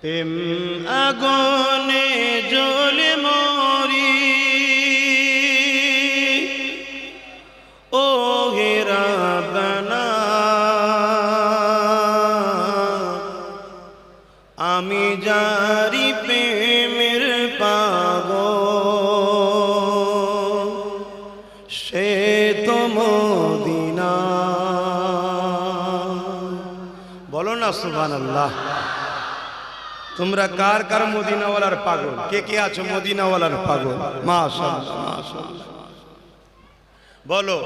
প্রেম আগুনে জ্বলে মরি। ও হেরা বানা আমি জারি প্রেমের পাগ সে তো মদিনা। বলো না সুবান আল্লাহ তোমরা কার কার মদিনাওয়ালার পাগল? কে কে আছো মদিনাওয়ালার পাগল? মাশাআল্লাহ। বলো,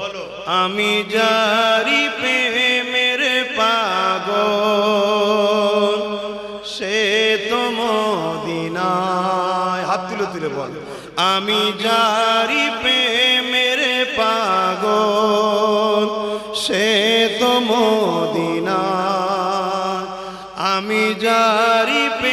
আমি জারি প্রেমের পাগল, সে তো মদিনায়। হাত তুলে তুলে বল। আমি জারি প্রেমের পাগল, সে তো মদিনায়। আমি জারি প্রেমের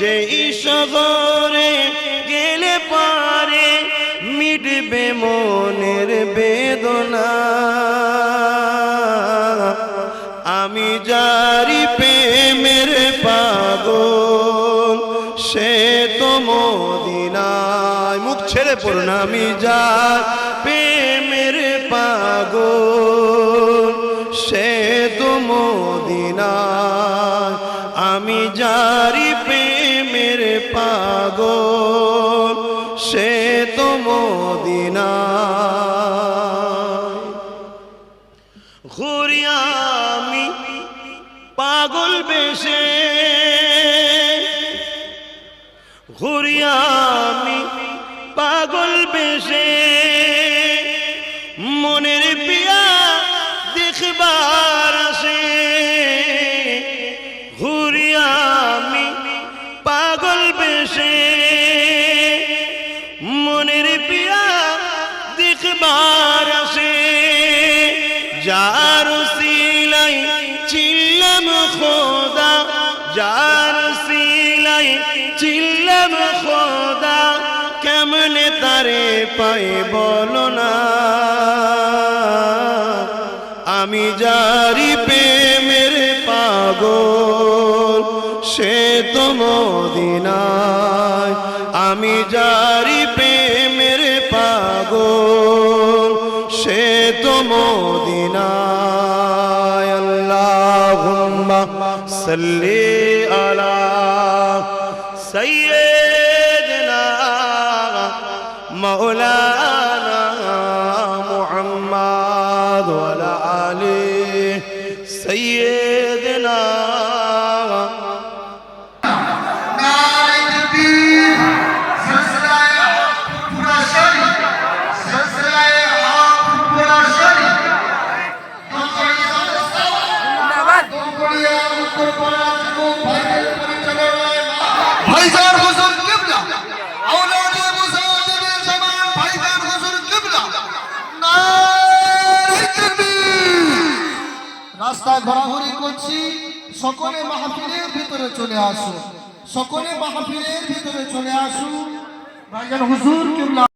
যে শহরে গেলে পারে, মিটবে মনের বেদনা। আমি জারি প্রেমের পাগল, সে তো মদিনায় মুখ ছেড়ে পড়ুন। আমি যার প্রেমের পাগল, সে তো মদিনায়। আমি প্রেমের পাগল সে তো মদিনা ঘুরিয়ামি পাগল বেশে ঘুরি পিয়া দেখবার আসে। যার সিলাই চিল্লাম খোদা, যার সিলাই চিল্লাম খোদা, কেমনে তারে পাই বলো না। আমি জারি প্রেমের পাগল, সে তো মদিনায়। আমি জারি প্রেমের تو مدینہ اللہم صلی علی سیدنا مولانا محمد وعلی سیدنا রাস্তা ঘোরাঘুরি করছি, সকলে মাহফিলের ভিতরে চলে আসুন। সকলে মাহফিলের ভিতরে চলে আসুন। হুজুর, কিবলা